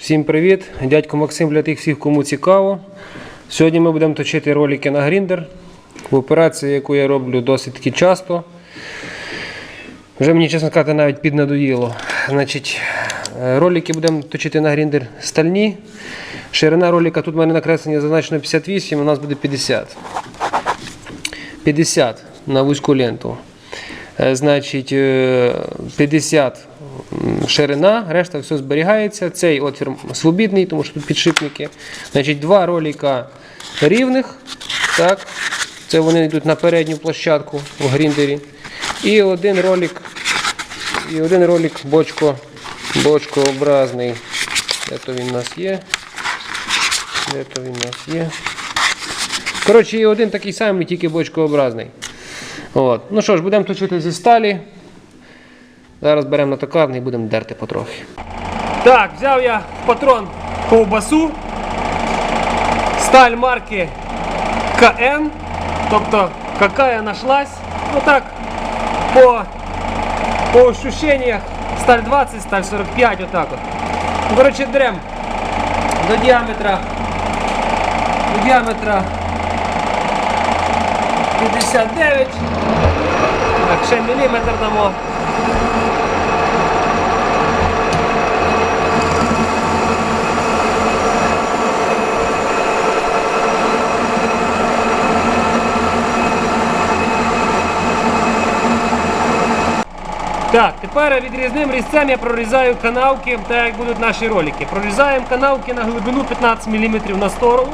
Всім привіт! Дядько Максим для тих всіх, кому цікаво. Сьогодні ми будемо точити ролики на гріндер. В операції, яку я роблю досить таки часто. Вже мені, чесно сказати, навіть піднадоїло. Значить, е, ролики будемо точити на гріндер стальні. Ширина ролика тут в мене накреслення зазначено 58, у нас буде 50. 50 на вузьку ленту. Е, Значить, е, 50 м, ширина, решта все зберігається. Цей отвір свобідний, тому що тут підшипники. Значить, два ролика рівних. Так, це вони йдуть на передню площадку у гріндері. І один ролик, і один ролик бочко, бочкообразний. Де то він у нас є? Де то він у нас є? Коротше, і один такий самий, тільки бочкообразний. От. Ну що ж, будемо точити зі сталі. Зараз беремо на токарний і будемо дерти потрохи. Так, взяв я патрон ковбасу. Сталь марки КН. Тобто, какая нашлась. Ну так, по, по ощущениях, сталь 20, сталь 45, отак от. Ну, дрем до діаметра. До діаметра 59. Так, ще міліметр дамо. Так, тепер відрізним різцем я прорізаю канавки, так як будуть наші ролики. Прорізаємо канавки на глибину 15 мм на сторону,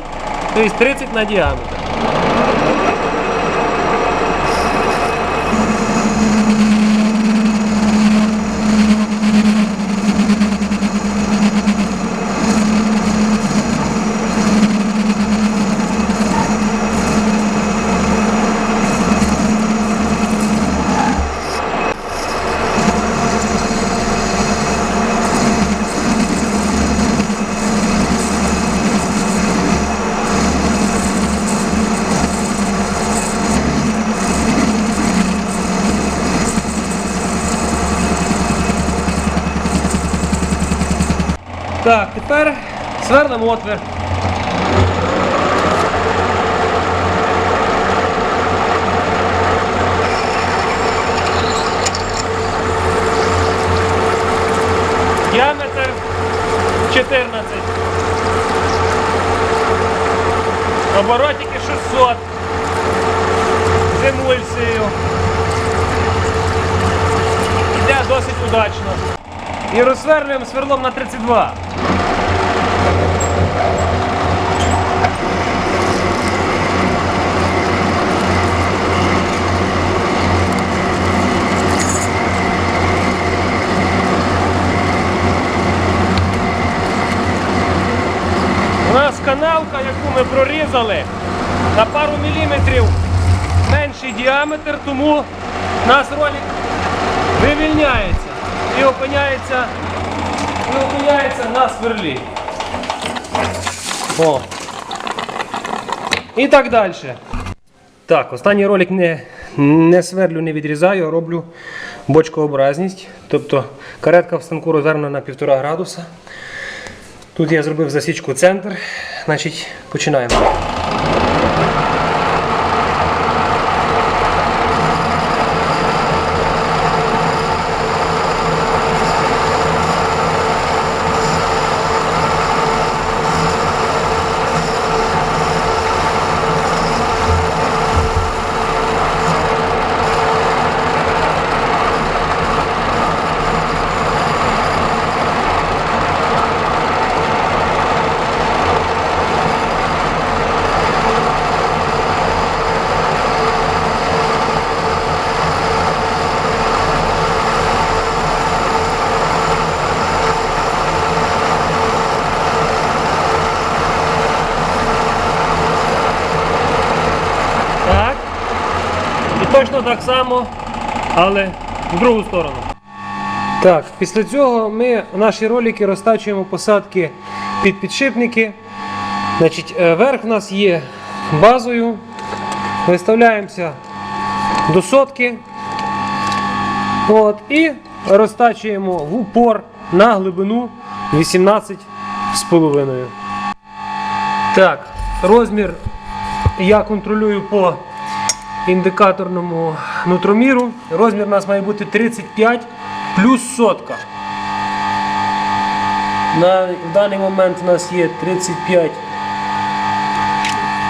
тобто 30 на діаметр. Так, тепер сверлимо отвір. Діаметр 14. Оборотики 600. З емульсією. Іде досить удачно. І розсверлюємо сверлом на 32. У нас канавка, яку ми прорізали, на пару міліметрів менший діаметр, тому наш ролик вивільняється і опиняється, і опиняється на сверлі. О. І так далі. Так, останній ролик не, не сверлю, не відрізаю, а роблю бочкообразність. Тобто каретка в станку розвернена на 1,5 градуса. Тут я зробив засічку центр. Значить, починаємо. Так. І точно так само, але в другу сторону. Так, після цього ми наші ролики розтачуємо посадки під підшипники. Значить, е, верх у нас є базою. Виставляємося до сотки. От, і розтачуємо в упор на глибину 18 з половиною. Так, розмір я контролюю по індикаторному нутроміру. Розмір у нас має бути 35 плюс сотка. На, в даний момент у нас є 35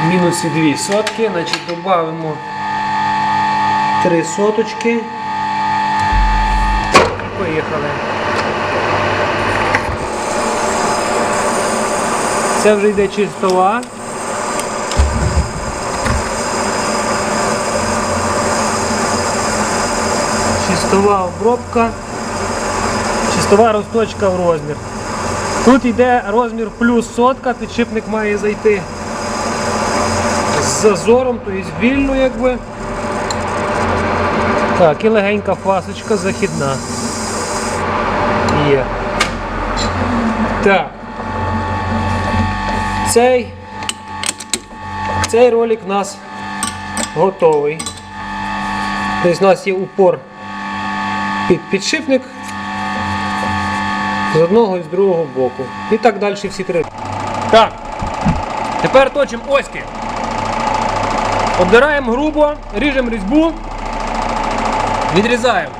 мінус і 2 сотки. Значить, додаємо 3 соточки. Поїхали. Це вже йде чистова. Чистова обробка. Чистова розточка в розмір. Тут йде розмір плюс сотка, підшипник має зайти з зазором, тобто вільно якби. Так, і легенька фасочка західна. Є. Так. Цей, цей ролик у нас готовий. Тобто у нас є упор під підшипник з одного і з другого боку. І так далі всі три. Так. Тепер точимо оськи. Обдираємо грубо, ріжемо різьбу, відрізаємо.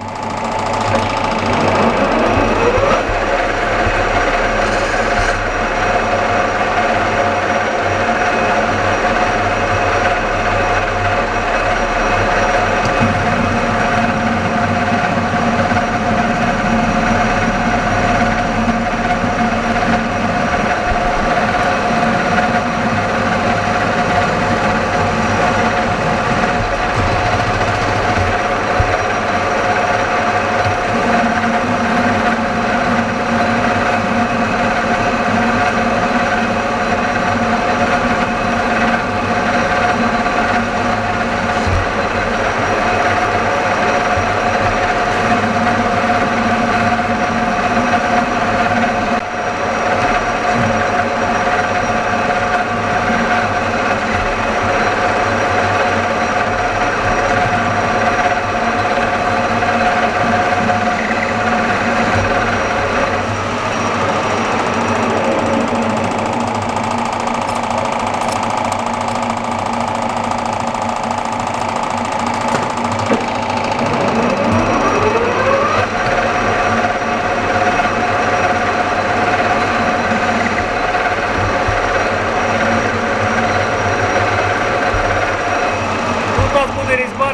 Тут у нас буде різьба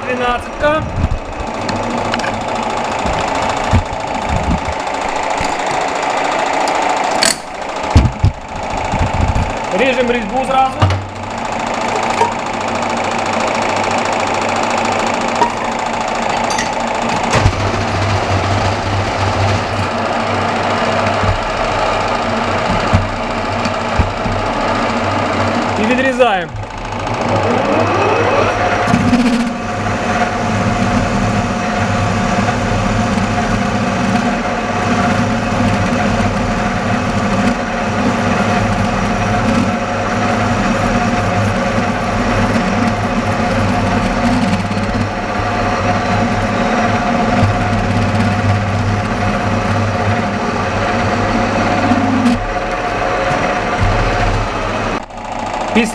12. Ріжемо різьбу зразу. І відрізаємо.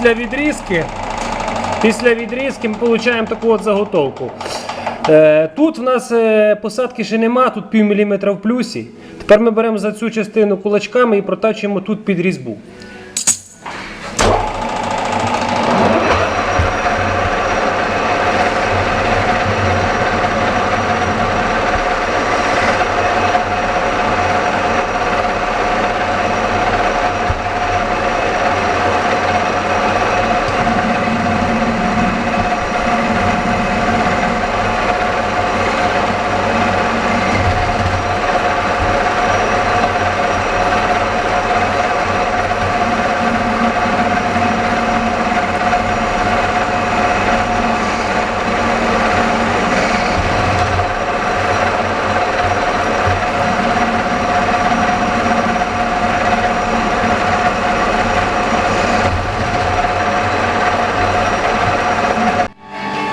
Після відрізки, після відрізки ми отримуємо таку от заготовку. Е, Тут в нас е, посадки ще нема, тут пів міліметра в плюсі. Тепер ми беремо за цю частину кулачками і протачуємо тут під різьбу.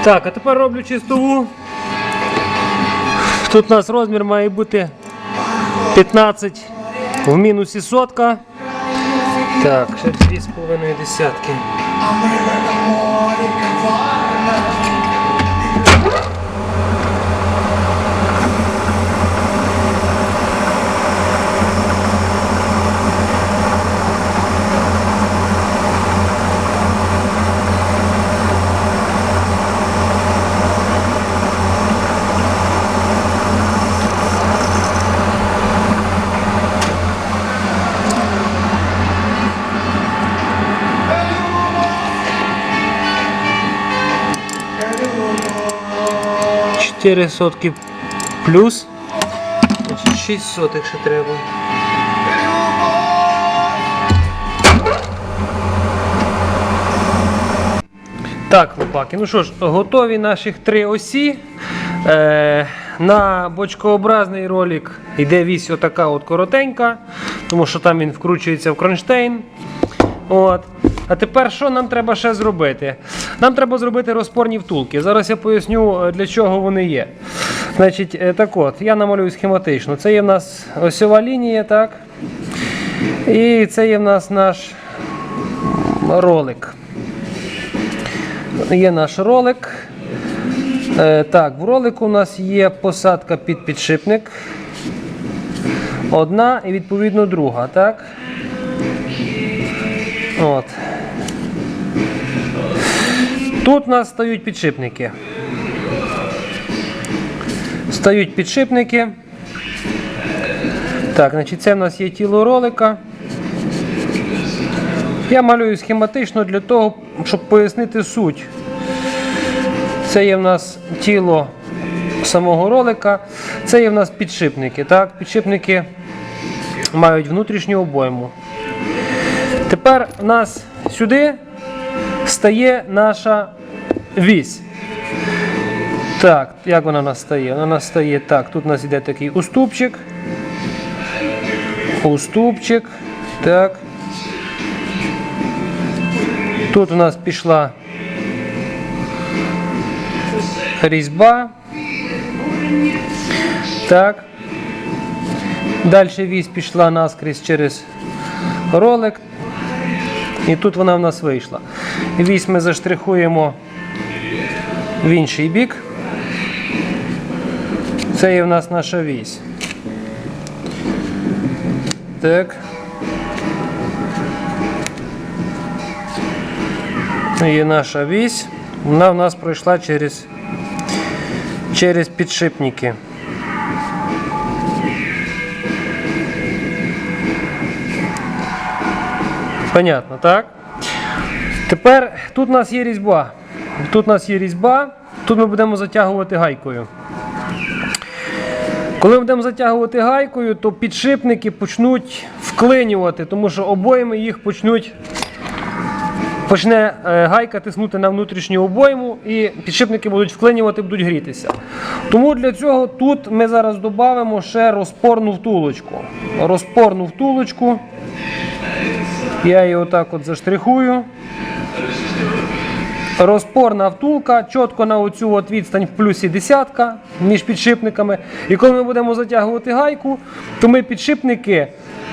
Так, а тепер роблю чистову. Тут у нас розмір має бути 15 в мінусі сотка. Так, ще дві з половиною десятки. Чотири сотки плюс. Значить, 6 сотих ще треба. Так, хлопаки, ну що ж, готові наших три осі. Е, на бочкообразний ролик йде вісь отака от коротенька, тому що там він вкручується в кронштейн. От. А тепер що нам треба ще зробити? Нам треба зробити розпорні втулки. Зараз я поясню, е, для чого вони є. Значить, е, так от, я намалюю схематично. Це є в нас осьова лінія, так? І це є в нас наш ролик. Є наш ролик. Е, так, в ролику у нас є посадка під підшипник. Одна і відповідно друга, так? От. Тут у нас стають підшипники. Стають підшипники. Так, значить, це в нас є тіло ролика. Я малюю схематично для того, щоб пояснити суть. Це є в нас тіло самого ролика, це є в нас підшипники. Так? Підшипники мають внутрішню обойму. Тепер у нас сюди стає наша вісь. Так, як вона у нас стає? Вона нас стає так. Тут у нас йде такий уступчик. Уступчик. Так. Тут у нас пішла різьба. Так. Далі вісь пішла наскрізь через ролик. І тут вона в нас вийшла. Вісь ми заштрихуємо в інший бік. Це є в нас наша вісь. Так. Є наша вісь. Вона в нас пройшла через, через підшипники. Понятно, так? Тепер тут у нас є різьба. Тут у нас є різьба, тут ми будемо затягувати гайкою. Коли ми будемо затягувати гайкою, то підшипники почнуть вклинювати, тому що обоями їх почнуть почне е, гайка тиснути на внутрішню обойму і підшипники будуть вклинювати, будуть грітися. Тому для цього тут ми зараз додамо ще розпорну втулочку. Розпорну втулочку. Я її отак от заштрихую. Розпорна втулка, чітко на оцю от відстань в плюсі десятка між підшипниками. І коли ми будемо затягувати гайку, то ми підшипники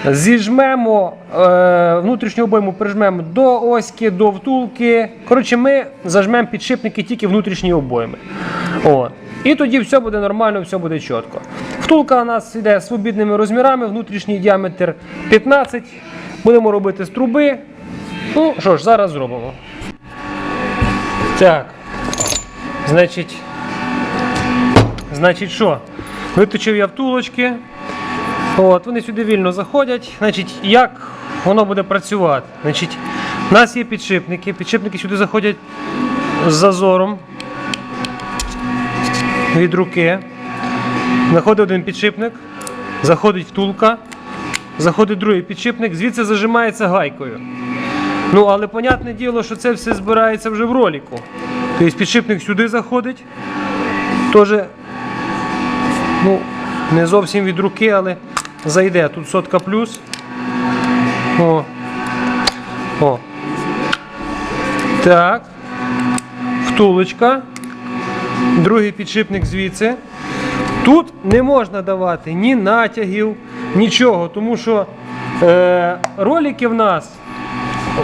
зіжмемо, е, внутрішню обойму прижмемо до оськи, до втулки. Коротше, ми зажмемо підшипники тільки внутрішні обойми. От. І тоді все буде нормально, все буде чітко. Втулка у нас йде свобідними розмірами, внутрішній діаметр 15. Будемо робити з труби. Ну що ж, зараз зробимо. Так. Значить. Значить, що? Виточив я втулочки. От, вони сюди вільно заходять. Значить, як воно буде працювати? Значить, у нас є підшипники. Підшипники сюди заходять з зазором від руки. Заходить один підшипник, заходить втулка, заходить другий підшипник, звідси зажимається гайкою. Ну, але понятне діло, що це все збирається вже в роліку. Тобто підшипник сюди заходить. Теж, ну, не зовсім від руки, але зайде. Тут сотка плюс. О. О. Так. Втулочка. Другий підшипник звідси. Тут не можна давати ні натягів, нічого, тому що Е, ролики в нас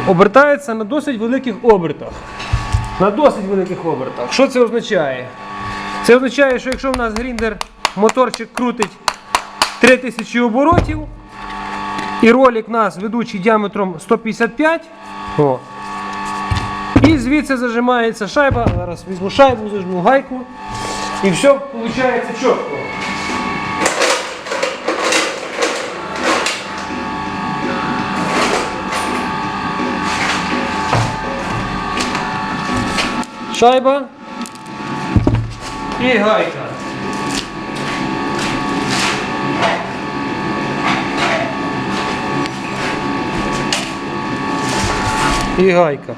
обертаються на досить великих обертах. На досить великих обертах. Що це означає? Це означає, що якщо в нас гріндер моторчик крутить 3000 оборотів, і ролик у нас ведучий діаметром 155, о, і звідси зажимається шайба. Зараз візьму шайбу, зажму гайку. І все виходить чітко. Шайба і гайка. І гайка.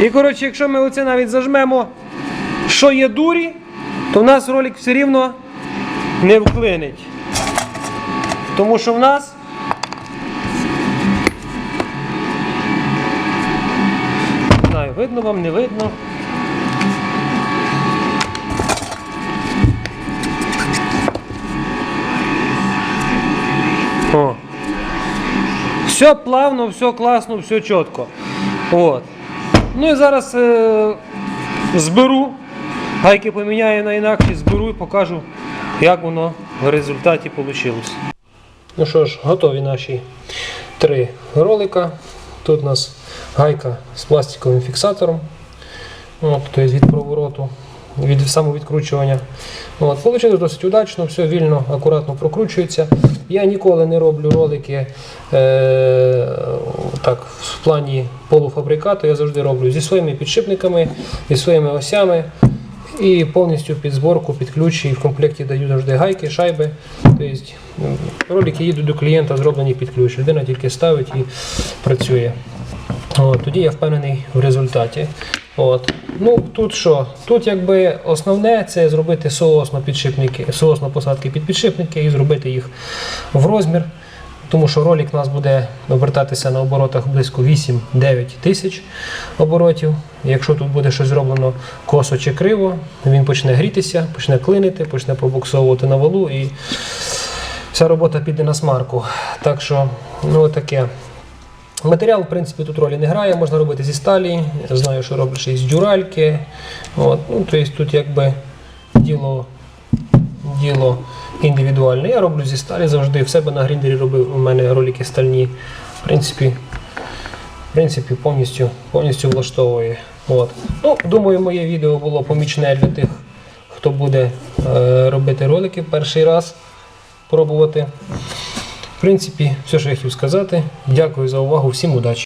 І коротше, якщо ми оце навіть зажмемо, що є дурі, то в нас ролик все рівно не вклинить. Тому що в нас не знаю, видно вам, не видно. О. Все плавно, все класно, все чітко. От. Ну і зараз е, зберу, гайки поміняю на інакші, зберу і покажу, як воно в результаті вийшло. Ну що ж, готові наші три ролика. Тут у нас гайка з пластиковим фіксатором. Тобто від провороту, від самовідкручування. От, Получилось досить удачно, все вільно, акуратно прокручується. Я ніколи не роблю ролики е, так, в плані полуфабрикату. Я завжди роблю зі своїми підшипниками, зі своїми осями. І повністю під зборку, під ключ, і в комплекті даю завжди гайки, шайби. Тобто ролики їдуть до клієнта, зроблені під ключ. Людина тільки ставить і працює. От, тоді я впевнений в результаті. От. Ну, тут що? Тут якби основне це зробити соосно підшипники, соосно посадки під підшипники і зробити їх в розмір. Тому що ролик у нас буде обертатися на оборотах близько 8-9 тисяч оборотів. Якщо тут буде щось зроблено косо чи криво, він почне грітися, почне клинити, почне пробуксовувати на валу і вся робота піде на смарку. Так що, ну таке. Матеріал, в принципі, тут ролі не грає, можна робити зі сталі. Знаю, що роблять ще із дюральки. От. Ну, тобто тут якби діло, діло індивідуальне. Я роблю зі сталі завжди. В себе на гріндері робив у мене ролики стальні. В принципі, в принципі повністю, повністю влаштовує. От. Ну, думаю, моє відео було помічне для тих, хто буде е, робити ролики перший раз, пробувати. В принципі, все, що я хотів сказати. Дякую за увагу, всім удачі!